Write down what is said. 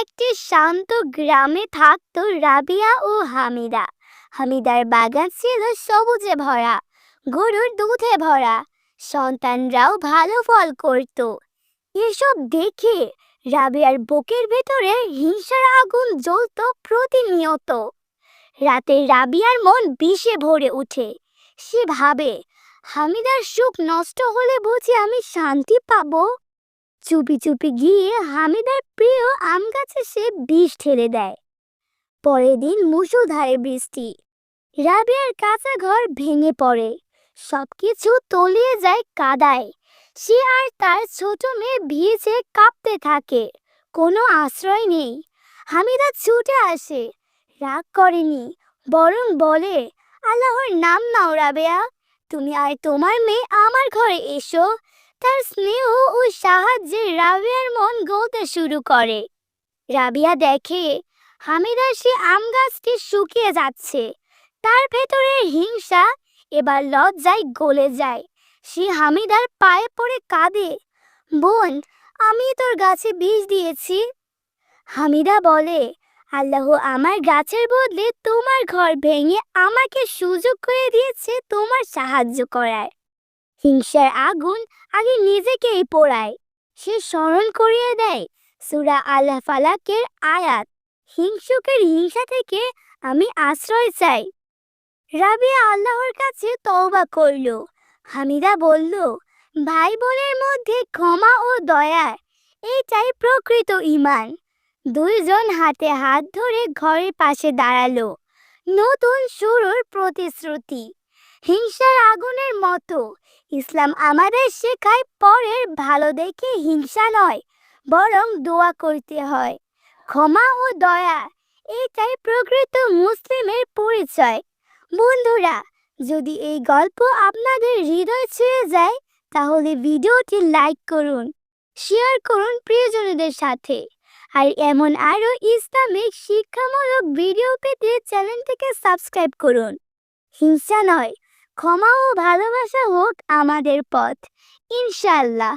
একটি শান্ত গ্রামে থাকতো রাবিয়া ও হামিদা। হামিদার বাগান ছিল সবুজে ভরা, গরুর দুধে ভরা। সন্তানরাও ভালো ফল করত। এসব দেখে রাবিয়ার বুকের ভেতরে হিংসার আগুন জ্বলতো প্রতিনিয়ত। রাতে রাবিয়ার মন বিষে ভরে ওঠে। সে ভাবে, হামিদার সুখ নষ্ট হলে বুঝি আমি শান্তি পাবো? চুপি চুপি গিয়ে হামিদার প্রিয় আম গাছে সে বিষ ঢেলে দেয়। পরের দিন মুষলধারে বৃষ্টি। রাবিয়ার কাঁচা ঘর ভেঙে পড়ে। সবকিছু তলিয়ে যায় কাদায়। সে আর তার ছোট মেয়ে ভিজে কাঁপতে থাকে, কোনো আশ্রয় নেই। হামিদা ছুটে আসে। রাগ করেনি, বরং বলে, আল্লাহর নাম নাও রাবেয়া। তুমি আর তোমার মেয়ে আমার ঘরে এসো। তার স্নেহ ও সাহায্যে রাবিয়ার মন গলতে শুরু করে। রাবিয়া দেখে হামিদার সে আম গাছটি শুকিয়ে যাচ্ছে। তার ভেতরে হিংসা, এবার লজ্জায় গলে যায়। সে হামিদার পায়ে পড়ে কাঁদে, বোন, আমি তোর গাছে বিষ দিয়েছি। হামিদা বলে, আল্লাহ আমার গাছের বদলে তোমার ঘর ভেঙে আমাকে সুযোগ করে দিয়েছে তোমার সাহায্য করার। হিংসার আগুন আগে নিজেকেই পোড়ায়। সে স্মরণ করিয়ে দেয় সুরা আল্লাহ ফালাকের আয়াত। হিংসুকের হিংসা থেকে আমি আশ্রয় চাই। রাবিয়া আল্লাহর কাছে তওবা করল। হামিদা বলল ভাই বোনের মধ্যে ক্ষমা ও দয়া এইটাই প্রকৃত ঈমান। দুইজন হাতে হাত ধরে ঘরের পাশে দাঁড়াল। নতুন শুরুর প্রতিশ্রুতি। হিংসার আগুনের মতো। ইসলাম আমাদের শেখায় পরের ভালো দেখে হিংসা নয়, বরং দোয়া করতে হয়। ক্ষমা ও দয়া, এটাই প্রকৃত মুসলিমের পরিচয়। বন্ধুরা, যদি এই গল্প আপনাদের হৃদয় ছুঁয়ে যায়, তাহলে ভিডিওটি লাইক করুন, শেয়ার করুন প্রিয়জনদের সাথে। আর এমন আরও ইসলামিক শিক্ষামূলক ভিডিও পেতে চ্যানেলটিকে সাবস্ক্রাইব করুন। হিংসা নয় ক্ষমা ও ভালোবাসা হোক আমাদের পথ। ইনশাআল্লাহ।